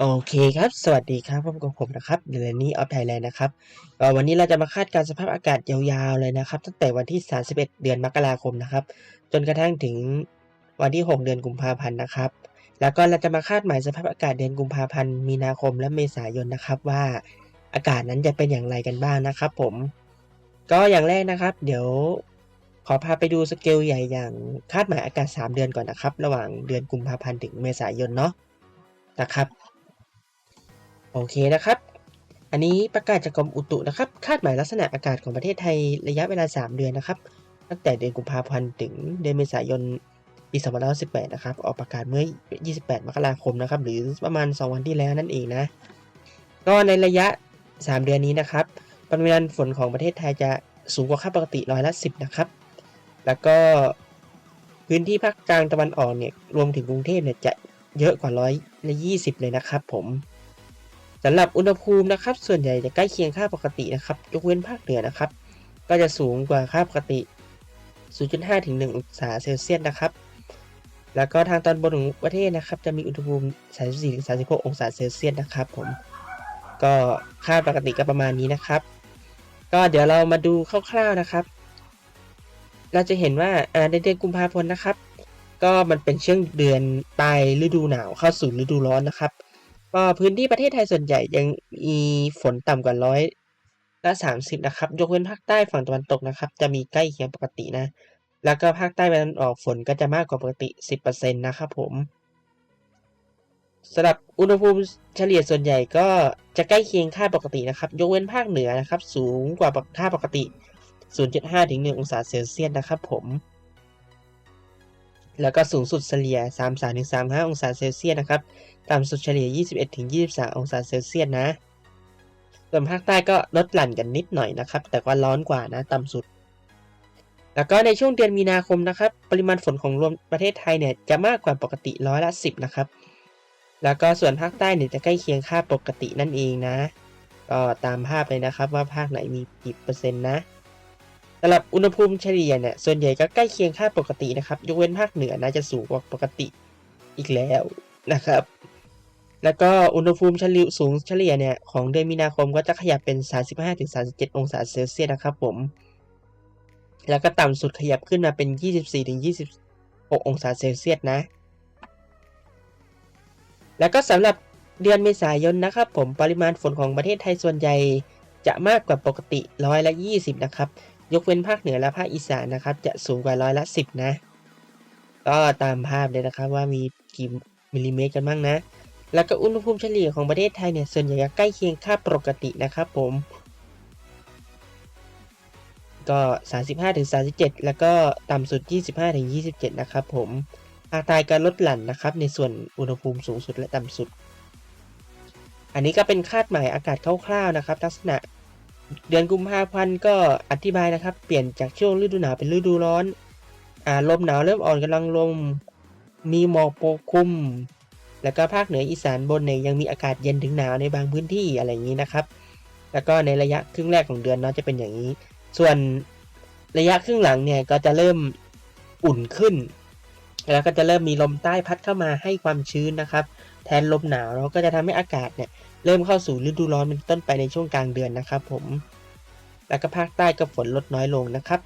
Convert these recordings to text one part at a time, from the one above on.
โอเคครับ สวัสดีครับพบกับผมนะครับเดลนี่ออฟไทยแลนด์นะครับวันนี้เราจะมาคาดการสภาพอากาศยาวๆเลยนะครับ ตั้งแต่วันที่ 31 เดือนมกราคมนะครับ จนกระทั่งถึงวันที่ 6 เดือนกุมภาพันธ์นะครับ แล้วก็เราจะมาคาดหมายสภาพอากาศเดือนกุมภาพันธ์ มีนาคมและเมษายนนะครับว่าอากาศนั้นจะเป็นอย่างไรกันบ้างนะครับ ผม ก็อย่างแรกนะครับ เดี๋ยวขอพาไปดูสเกลใหญ่อย่างคาดหมายอากาศ 3 เดือนก่อนนะครับ ระหว่างเดือนกุมภาพันธ์ถึงเมษายนเนาะนะครับ โอเคนะครับ อันนี้ประกาศจากกรมอุตุนะครับ คาดหมายลักษณะอากาศของประเทศไทยระยะเวลา 3 เดือนนะครับ ตั้งแต่เดือนกุมภาพันธ์ถึงเดือนเมษายนปี2518นะครับ ออกประกาศเมื่อ 28 มกราคมนะครับ หรือประมาณ 2 วันที่แล้วนั่นเองนะ ก็ในระยะ 3 เดือนนี้นะครับ ปริมาณฝนของประเทศไทยจะสูงกว่าค่าปกติร้อยละ 10 นะครับ แล้วก็พื้นที่ภาคกลางตะวันออกเนี่ย รวมถึงกรุงเทพเนี่ยจะเยอะกว่าร้อยละ 20 เลยนะครับผม สำหรับอุณหภูมินะครับ ส่วนใหญ่จะใกล้เคียงค่าปกตินะครับ ยกเว้นภาคเหนือนะครับ ก็จะสูงกว่าค่าปกติ 0.5 ถึง 1 องศาเซลเซียสนะครับ แล้วก็ทางตอนบนของประเทศนะครับ จะมีอุณหภูมิ 34ถึง36 องศาเซลเซียสนะครับผม ก็ค่าปกติก็ประมาณนี้นะครับ ก็เดี๋ยวเรามาดูคร่าวๆนะครับ เราจะเห็นว่าในเดือนกุมภาพันธ์นะครับ ก็มันเป็นช่วงเดือนปลายฤดูหนาวเข้าสู่ฤดูร้อนนะครับ ก็พื้นที่ประเทศไทยส่วนใหญ่ยังมีฝนต่ำกว่าร้อยละ30นะครับ ยกเว้นภาคใต้ฝั่งตะวันตกนะครับ จะมีใกล้เคียงปกตินะ แล้วก็ภาคใต้ตะวันออกฝนก็จะมากกว่าปกติ10%นะครับผมสำหรับอุณหภูมิเฉลี่ยส่วนใหญ่ก็จะใกล้เคียงค่าปกตินะครับ ยกเว้นภาคเหนือนะครับ สูงกว่าค่าปกติ 0.5ถึง1องศาเซลเซียสนะครับผม แล้วก็สูงสุดเฉลี่ย 33-35 องศาเซลเซียสนะครับ ต่ำสุดเฉลี่ย 21-23 องศาเซลเซียสนะ ส่วนภาคใต้ก็ลดหลั่นกันนิดหน่อยนะครับ แต่ว่าร้อนกว่านะ ต่ำสุด แล้วก็ในช่วงเดือนมีนาคมนะครับ ปริมาณฝนของรวมประเทศไทยเนี่ยจะมากกว่าปกติร้อยละ 10 นะครับ แล้วก็ส่วนภาคใต้เนี่ยจะใกล้เคียงค่าปกตินั่นเองนะ ก็ตามภาพเลยนะครับว่าภาคไหนมีกี่เปอร์เซ็นต์นะ สำหรับอุณหภูมิเฉลี่ยเนี่ยส่วนใหญ่ก็ใกล้เคียงค่าปกตินะครับ ยกเว้นภาคเหนือนะจะสูงกว่าปกติอีกแล้วนะครับ แล้วก็อุณหภูมิเฉลี่ยสูงเฉลี่ยเนี่ยของเดือนมีนาคมก็จะขยับเป็น 35-37 องศาเซลเซียสนะครับผม แล้วก็ต่ำสุดขยับขึ้นมาเป็น 24-26 องศาเซลเซียสนะ แล้วก็สำหรับเดือนเมษายนนะครับผมปริมาณฝนของประเทศไทยส่วนใหญ่จะมากกว่าปกติร้อยละ 20 นะครับ ยกเว้นภาคเหนือและภาคอีสานนะครับ จะสูงกว่าร้อยละ 10 นะ ก็ตามภาพเลยนะครับว่ามีกี่มิลลิเมตรกันบ้างนะ แล้วก็อุณหภูมิเฉลี่ยของประเทศไทยเนี่ยส่วนใหญ่จะใกล้เคียงค่าปกตินะครับผม ก็ 35-37 แล้วก็ต่ำสุด 25-27 นะครับผมภาคใต้ก็ลดหลั่นนะครับ ในส่วนอุณหภูมิสูงสุดและต่ำสุด อันนี้ก็เป็นคาดหมายอากาศคร่าวๆนะครับ ลักษณะ เดือนกุมภาพันธ์ก็อธิบายนะครับ เปลี่ยนจากช่วงฤดูหนาวเป็นฤดูร้อนอ่าลมหนาวเริ่มอ่อนกำลังลงมีหมอกปกคลุม แล้วก็ภาคเหนืออีสานบนเนี่ยยังมีอากาศเย็นถึงหนาวในบางพื้นที่อะไรอย่างนี้นะครับ แล้วก็ในระยะครึ่งแรกของเดือนเนาะจะเป็นอย่างนี้ ส่วนระยะครึ่งหลังเนี่ยก็จะเริ่มอุ่นขึ้น แล้วก็จะเริ่มมีลมใต้พัดเข้ามาให้ความชื้นนะครับ แทนลมหนาวแล้วก็จะทำให้อากาศเนี่ย เริ่มเข้าสู่ฤดูร้อนเป็นต้นไปในช่วงกลางเดือนนะครับผม แล้วก็ภาคใต้ก็ฝนลดน้อยลงนะครับ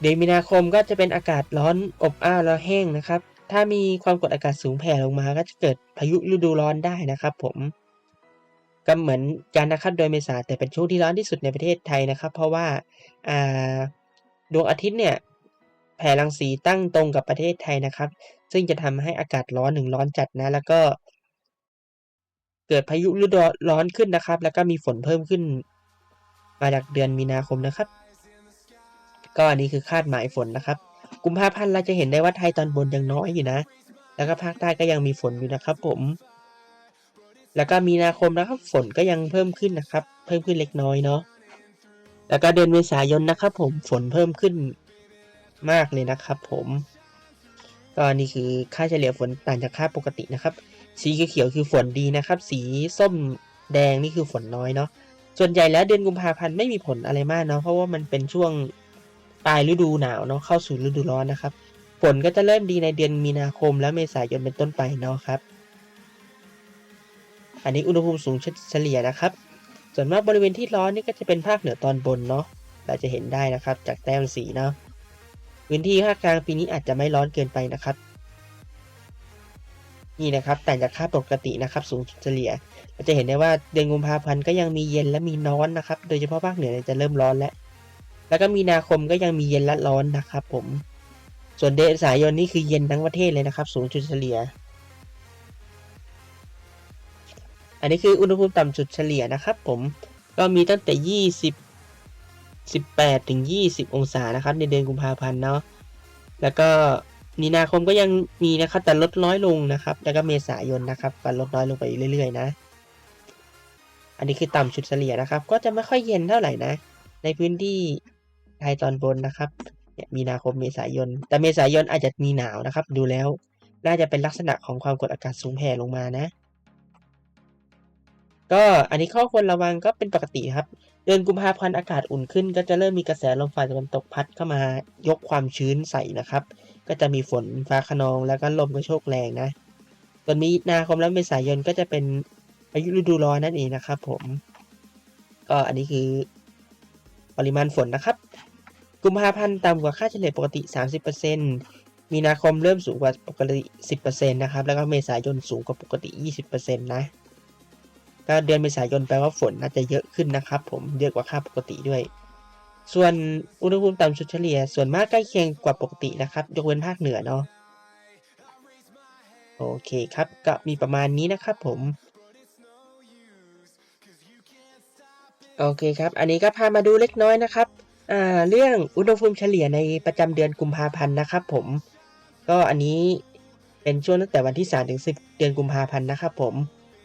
เดือนมีนาคมก็จะเป็นอากาศร้อนอบอ้าวแล้วแห้งนะครับ ถ้ามีความกดอากาศสูงแผ่ลงมาก็จะเกิดพายุฤดูร้อนได้นะครับผม ก็เหมือนกันนะครับโดยเมษาแต่เป็นช่วงที่ร้อนที่สุดในประเทศไทยนะครับ เพราะว่าาดวงอาทิตย์เนี่ยแผ่รังสีตั้งตรงกับประเทศไทยนะครับ ซึ่งจะทำให้อากาศร้อนถึงร้อนจัดนะ แล้วก็ เกิดพายุฤดูร้อนขึ้นนะครับ แล้วก็มีฝนเพิ่มขึ้น มาจากเดือนมีนาคมนะครับ ก็อันนี้คือคาดหมายฝนนะครับ กุมภาพันธ์เราจะเห็นได้ว่าไทยตอนบนยังน้อยอยู่นะ แล้วก็ภาคใต้ก็ยังมีฝนอยู่นะครับผม แล้วก็มีนาคมนะครับ ฝนก็ยังเพิ่มขึ้นนะครับ เพิ่มขึ้นเล็กน้อยเนาะ แล้วก็เดือนเมษายนนะครับ ผม ฝนเพิ่มขึ้นมากเลยนะครับ ผมก็นี่คือค่าเฉลี่ยฝนต่างจากค่าปกตินะครับ สีเขียวคือฝนดีนะครับ สีส้มแดงนี่คือฝนน้อยเนาะส่วนใหญ่แล้วเดือนกุมภาพันธ์ไม่มีผลอะไรมากเนาะเพราะว่ามันเป็นช่วงปลายฤดูหนาวเนาะเข้าสู่ฤดูร้อนนะครับ ฝนก็จะเริ่มดีในเดือนมีนาคมและเมษายนเป็นต้นไปเนาะครับ อันนี้อุณหภูมิสูงเฉลี่ยนะครับ ส่วนมากบริเวณที่ร้อนนี่ก็จะเป็นภาคเหนือตอนบนเนาะเราจะเห็นได้นะครับจากแต้มสีเนาะพื้นที่ภาคกลางปีนี้อาจจะไม่ร้อนเกินไปนะครับ นี่นะครับแต่จากค่าปกตินะครับสูงสุดเฉลี่ยเราจะเห็นได้ว่าเดือนกุมภาพันธ์ก็ยังมีเย็นและมีร้อนนะครับ โดยเฉพาะภาคเหนือจะเริ่มร้อนแล้ว แล้วก็มีนาคมก็ยังมีเย็นและร้อนนะครับ ผม ส่วนเดือนเมษายนนี่คือเย็นทั้งประเทศเลยนะครับ สูงจุดเฉลี่ย อันนี้คืออุณหภูมิต่ำสุดเฉลี่ยนะครับ ผมก็มีตั้งแต่ 20 18ถึง20 องศานะครับ ในเดือนกุมภาพันธ์เนาะแล้วก็ มีนาคมก็ยังมีนะครับ แต่ลดน้อยลงนะครับ แล้วก็เมษายนนะครับก็ลดน้อยลงไปเรื่อยๆนะ อันนี้คือต่ำชุดเฉลี่ยนะครับ ก็จะไม่ค่อยเย็นเท่าไหร่นะ ในพื้นที่ไทยตอนบนนะครับมีนาคมเมษายน แต่เมษายนอาจจะมีหนาวนะครับ ดูแล้ว น่าจะเป็นลักษณะของความกดอากาศสูงแผ่ลงมานะ ก็อันนี้ข้อควรระวังก็เป็นปกติครับ เดือนกุมภาพันธ์อากาศอุ่นขึ้น ก็จะเริ่มมีกระแสลมฝ่ายตะวันตกพัดเข้ามายกความชื้นใส่นะครับ ก็จะมีฝนฟ้าคะนองแล้วก็ลมกระโชกแรงนะส่วนมีนาคมและเมษายนก็จะเป็นอายุฤดูร้อนนั่นเองนะครับ ผม ก็อันนี้คือปริมาณฝนนะครับ กุมภาพันธ์ต่ำกว่าค่าเฉลี่ยปกติ 30%มีนาคมเริ่มสูงกว่าปกติ 10%นะครับ แล้วก็เมษายนสูงกว่าปกติ 20%นะ ก็เดือนเมษายนแปลว่าฝนน่าจะเยอะขึ้นนะครับ ผมเยอะกว่าค่าปกติด้วย ส่วนอุณหภูมิต่ำสุดเฉลี่ย ส่วนมากใกล้เคียงกว่าปกตินะครับ ยกเว้นภาคเหนือเนาะโอเคครับ ก็มีประมาณนี้นะครับผม โอเคครับ อันนี้ก็พามาดูเล็กน้อยนะครับอ่าเรื่องอุณหภูมิเฉลี่ยในประจำเดือนกุมภาพันธ์นะครับ ผม ก็อันนี้เป็นช่วงตั้งแต่วันที่3ถึง10 เดือนกุมภาพันธ์นะครับผม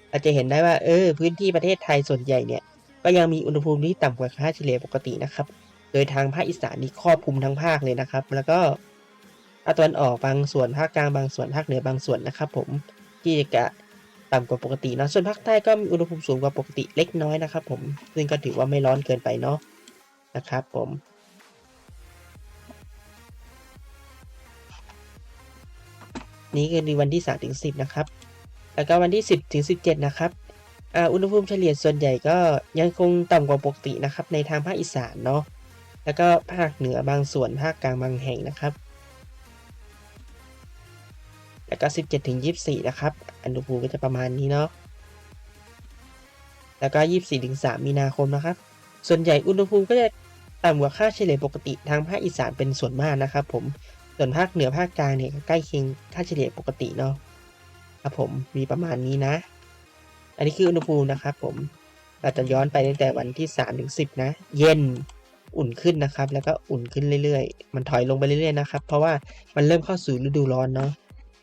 เราจะเห็นได้ว่าเออพื้นที่ประเทศไทยส่วนใหญ่เนี่ยก็ยังมีอุณหภูมิที่ต่ำกว่าค่าเฉลี่ยปกตินะครับ โดยทางภาคอีสานนี่ครอบคลุมทั้งภาคเลยนะครับ แล้วก็ภาคตะวันออกบางส่วนภาคกลางบางส่วนภาคเหนือบางส่วนนะครับผมที่จะต่ำกว่าปกตินะส่วนภาคใต้ก็มีอุณหภูมิสูงกว่าปกติเล็กน้อยนะครับ ผมซึ่งก็ถือว่าไม่ร้อนเกินไปเนาะนะครับ ผมนี่คือในวันที่3ถึง10 นะครับ แล้วก็วันที่ 10 ถึง 17 นะครับอ่าอุณหภูมิเฉลี่ยส่วนใหญ่ก็ยังคงต่ำกว่าปกตินะครับ ในทางภาคอีสานเนาะแล้วก็ภาคเหนือบางส่วนภาคกลางบางแห่งนะครับ แล้วก็ 17ถึง24 นะครับ อุณหภูมิก็จะประมาณนี้เนาะแล้วก็ 24ถึง3มีนาคมนะครับ ส่วนใหญ่อุณหภูมิก็จะต่ำกว่าค่าเฉลี่ยปกติทางภาคอีสานเป็นส่วนมากนะครับ ผมส่วนภาคเหนือภาคกลางเนี่ยใกล้เคียงค่าเฉลี่ยปกติเนาะ ครับผมมีประมาณนี้นะ อันนี้คืออุณหภูมินะครับผมเราจะย้อนไปตั้งแต่วันที่3ถึง10 นะ เย็นอุ่นขึ้นนะครับ แล้วก็อุ่นขึ้นเรื่อยๆ มันถอยลงไปเรื่อยๆนะครับ เพราะว่ามันเริ่มเข้าสู่ฤดูร้อนเนาะ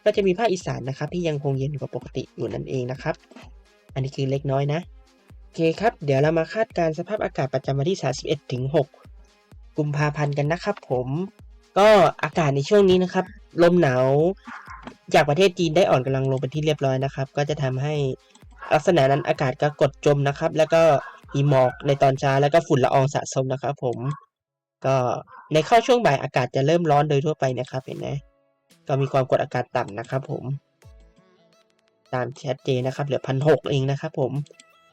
ก็จะมีภาคอีสานนะครับ ที่ยังคงเย็นกว่าปกติอยู่นั่นเองนะครับ อันนี้คือเล็กน้อยนะโอเคครับ เดี๋ยวเรามาคาดการสภาพอากาศประจำวันที่ 31ถึง6กุมภาพันธ์กันนะครับ ผม ก็อากาศในช่วงนี้นะครับ ลมหนาว จากประเทศจีนได้อ่อนกำลังลงเป็นที่เรียบร้อยนะครับ ก็จะทำให้ลักษณะนั้นอากาศก็กดจมนะครับ แล้วก็มีหมอกในตอนเช้าแล้วก็ฝุ่นละอองสะสมนะครับ ผมก็ในเข้าช่วงบ่ายอากาศจะเริ่มร้อนโดยทั่วไปนะครับ เห็นไหมก็มีความกดอากาศต่ำนะครับ ผม ตามชัดเจนนะครับเหลือพันหกเองนะครับ ผม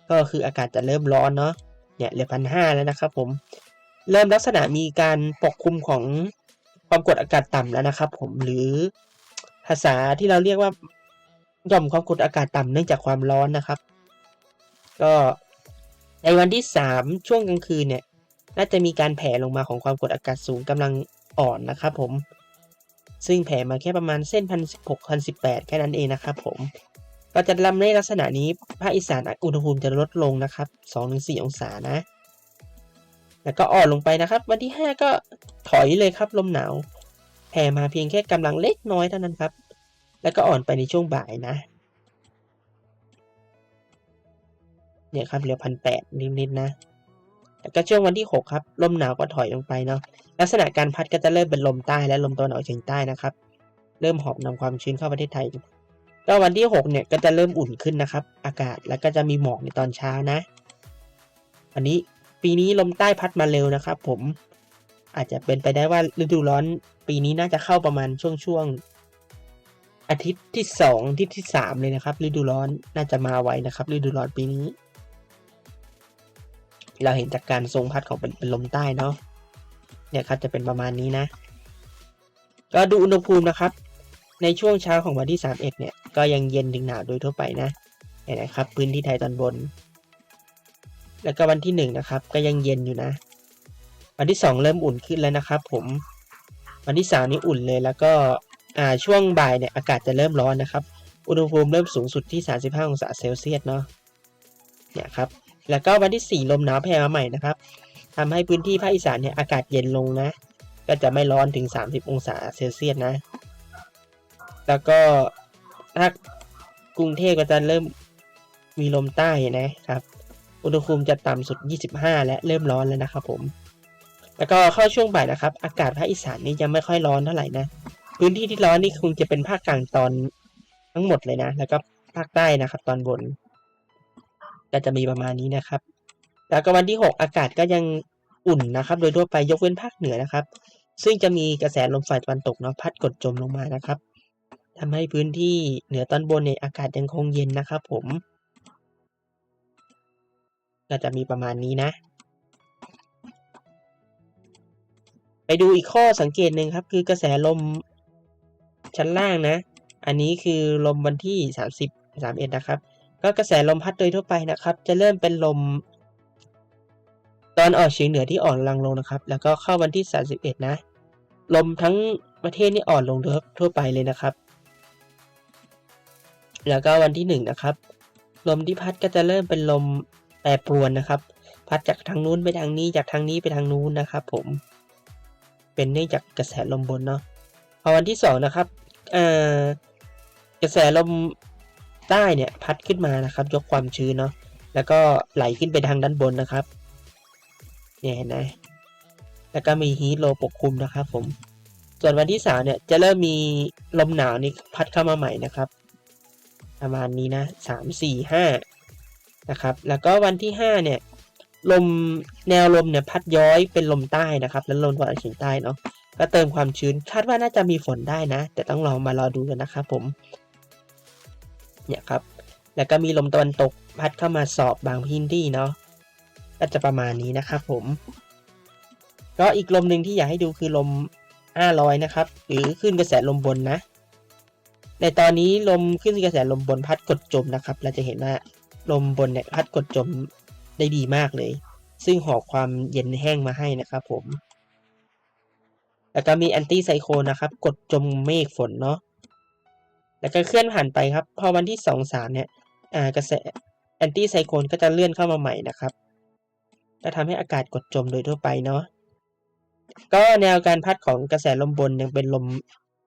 ก็คืออากาศจะเริ่มร้อนเนาะเนี่ยเหลือพันห้าแล้วนะครับ ผม เริ่มลักษณะมีการปกคลุมของความกดอากาศต่ำแล้วนะครับ ผมหรือ ภาษาที่เราเรียกว่าหย่อมความกดอากาศต่ำเนื่องจากความร้อนนะครับ ก็ในวันที่สามช่วงกลางคืนเนี่ย น่าจะมีการแผ่ลงมาของความกดอากาศสูงกำลังอ่อนนะครับผมซึ่งแผ่มาแค่ประมาณเส้นพันสิบหกพันสิบแปดแค่นั้นเองนะครับผม ก็จะลำในลักษณะนี้ภาคอีสานอุณหภูมิจะลดลงนะครับสองถึงสี่องศานะ แล้วก็อ่อนลงไปนะครับ วันที่5ก็ถอยเลยครับลมหนาว แผ่มาเพียงแค่กำลังเล็กน้อยเท่านั้นครับ แล้วก็อ่อนไปในช่วงบ่ายนะ เนี่ยครับเหลือพันแปดนิดๆนะ แล้วก็ช่วงวันที่ 6 ครับ ลมหนาวก็ถอยลงไปเนาะ ลักษณะการพัดก็จะเริ่มเป็นลมใต้และลมตะวันออกเฉียงใต้นะครับ เริ่มหอบนำความชื้นเข้าประเทศไทย ก็วันที่ 6 เนี่ยก็จะเริ่มอุ่นขึ้นนะครับ อากาศแล้วก็จะมีหมอกในตอนเช้านะ อันนี้ปีนี้ลมใต้พัดมาเร็วนะครับ ผม อาจจะเป็นไปได้ว่าฤดูร้อนปีนี้น่าจะเข้าประมาณช่วงช่วงอาทิตย์ที่สองอาทิตย์ที่สามเลยนะครับ ฤดูร้อนน่าจะมาไวนะครับ ฤดูร้อนปีนี้ เราเห็นจากการทรงพัดของเป็นลมใต้เนาะเนี่ยครับจะเป็นประมาณนี้นะ ก็ดูอุณหภูมินะครับ ในช่วงเช้าของวันที่ 31 เนี่ย ก็ยังเย็นถึงหนาวโดยทั่วไปนะเนี่ยนะครับ พื้นที่ไทยตอนบน แล้วก็วันที่หนึ่งนะครับ ก็ยังเย็นอยู่นะ วันที่สองเริ่มอุ่นขึ้นแล้วนะครับ ผม วันที่สามนี่อุ่นเลยแล้วก็อ่าช่วงบ่ายเนี่ยอากาศจะเริ่มร้อนนะครับ อุณหภูมิเริ่มสูงสุดที่ 35 องศาเซลเซียสเนาะเนี่ยครับแล้วก็วันที่ 4 ลมหนาวแผ่มาใหม่นะครับทำให้พื้นที่ภาคอีสานเนี่ยอากาศเย็นลงนะ ก็จะไม่ร้อนถึง 30 องศาเซลเซียสนะ แล้วก็ถ้ากรุงเทพก็จะเริ่มมีลมใต้นะครับ อุณหภูมิจะต่ำสุด 25 และเริ่มร้อนแล้วนะครับผม แล้วก็เข้าช่วงบ่ายนะครับ อากาศภาคอีสานนี่ยังไม่ค่อยร้อนเท่าไหร่นะ พื้นที่ที่ร้อนนี่คงจะเป็นภาคกลางตอนทั้งหมดเลยนะ แล้วก็ภาคใต้นะครับ ตอนบน ก็จะมีประมาณนี้นะครับ แล้วก็วันที่ 6 อากาศก็ยังอุ่นนะครับ โดยทั่วไปยกเว้นภาคเหนือนะครับ ซึ่งจะมีกระแสลมฝ่ายตะวันตกเนาะพัดกดจมลงมานะครับทำให้พื้นที่เหนือตอนบนเนี่ยอากาศยังคงเย็นนะครับ ผม ก็จะมีประมาณนี้นะ ไปดูอีกข้อสังเกตหนึ่งครับ คือกระแสลมชั้นล่างนะ อันนี้คือลมวันที่ 30 31 นะครับ ก็กระแสลมพัดโดยทั่วไปนะครับ จะเริ่มเป็นลม ตอนออกเฉียงเหนือที่อ่อนลังลงนะครับ แล้วก็เข้าวันที่ 31 นะ ลมทั้งประเทศนี่อ่อนลงทั่วไปเลยนะครับ แล้วก็วันที่ 1 นะครับ ลมที่พัดก็จะเริ่มเป็นลมแปรปรวนนะครับ พัดจากทางนู้นไปทางนี้จากทางนี้ไปทางนู้นนะครับ ผม เป็นเนื่องจากกระแสลมบนเนาะพอวันที่สองนะครับอ่อกระแสลมใต้เนี่ยพัดขึ้นมานะครับ ยกความชื้นเนาะแล้วก็ไหลขึ้นไปทางด้านบนนะครับเนี่ยเห็นไหมแล้วก็มีฮีทโลปกคลุมนะครับ ผม ส่วนวันที่สามเนี่ยจะเริ่มมีลมหนาวนี่พัดเข้ามาใหม่นะครับ ประมาณนี้นะสามสี่ห้านะครับ แล้วก็วันที่ห้าเนี่ย ลมแนวลมเนี่ยพัดย้อยเป็นลมใต้นะครับ แล้วลมตะวันออกเฉียงใต้เนาะก็เติมความชื้นคาดว่าน่าจะมีฝนได้นะ แต่ต้องลองมารอดูกันนะครับผมเนี่ยครับ แล้วก็มีลมตะวันตกพัดเข้ามาสอบบางพื้นที่เนาะก็จะประมาณนี้นะครับผมก็อีกลมหนึ่งที่อยากให้ดูคือลม 500 นะครับ หรือขึ้นกระแสลมบนนะ ในตอนนี้ลมขึ้นกระแสลมบนพัดกดจมนะครับ เราจะเห็นว่าลมบนเนี่ยพัดกดจม ได้ดีมากเลย ซึ่งหอบความเย็นแห้งมาให้นะครับผม แล้วก็มีแอนตี้ไซโคลนะครับ กดจมเมฆฝนเนาะแล้วก็เคลื่อนผ่านไปครับ พอวันที่สองสามเนี่ยอ่ากระแสแอนตี้ไซโคลนก็จะเลื่อนเข้ามาใหม่นะครับก็ทำให้อากาศกดจมโดยทั่วไปเนาะก็แนวการพัดของกระแสลมบนยังเป็นลม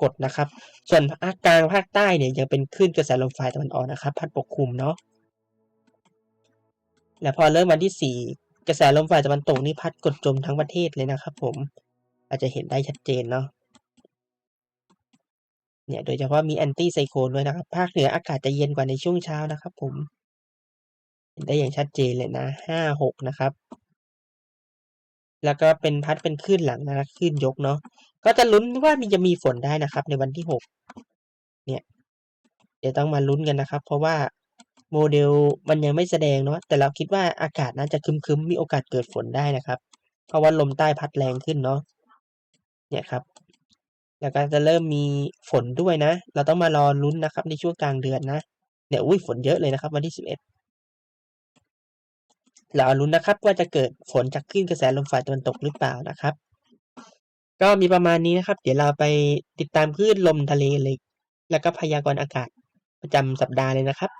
กดนะครับ ส่วนภาคกลางภาคใต้เนี่ยยังเป็นคลื่นกระแสลมฝ่ายตะวันออกนะครับ พัดปกคลุมเนาะ แล้วพอเริ่มวันที่สี่กระแสลมฝ่ายตะวันตกนี่พัดกดจมทั้งประเทศเลยนะครับผม อาจจะเห็นได้ชัดเจนเนาะเนี่ยโดยเฉพาะมีแอนตี้ไซโคลด้วยนะครับ ภาคเหนืออากาศจะเย็นกว่าในช่วงเช้านะครับผม เห็นได้อย่างชัดเจนเลยนะห้าหกนะครับ แล้วก็เป็นพัดเป็นคลื่นหลังนะครับคลื่นยกเนาะก็จะลุ้นว่ามีจะมีฝนได้นะครับ ในวันที่หกเนี่ย เดี๋ยวต้องมาลุ้นกันนะครับ เพราะว่า โมเดลมันยังไม่แสดงเนาะแต่เราคิดว่าอากาศน่าจะครึ้มๆ มีโอกาสเกิดฝนได้นะครับ เพราะว่าลมใต้พัดแรงขึ้นเนาะเนี่ยครับ แล้วก็จะเริ่มมีฝนด้วยนะ เราต้องมารอลุ้นนะครับ ในช่วงกลางเดือนนะเนี่ยอุ้ยฝนเยอะเลยนะครับ วันที่สิบเอ็ดเราลุ้นนะครับว่าจะเกิดฝนจากคลื่นกระแสลมฝ่ายตะวันตกหรือเปล่านะครับ ก็มีประมาณนี้นะครับ เดี๋ยวเราไปติดตามคลื่นลมทะเลเลย แล้วก็พยากรณ์อากาศประจำสัปดาห์เลยนะครับ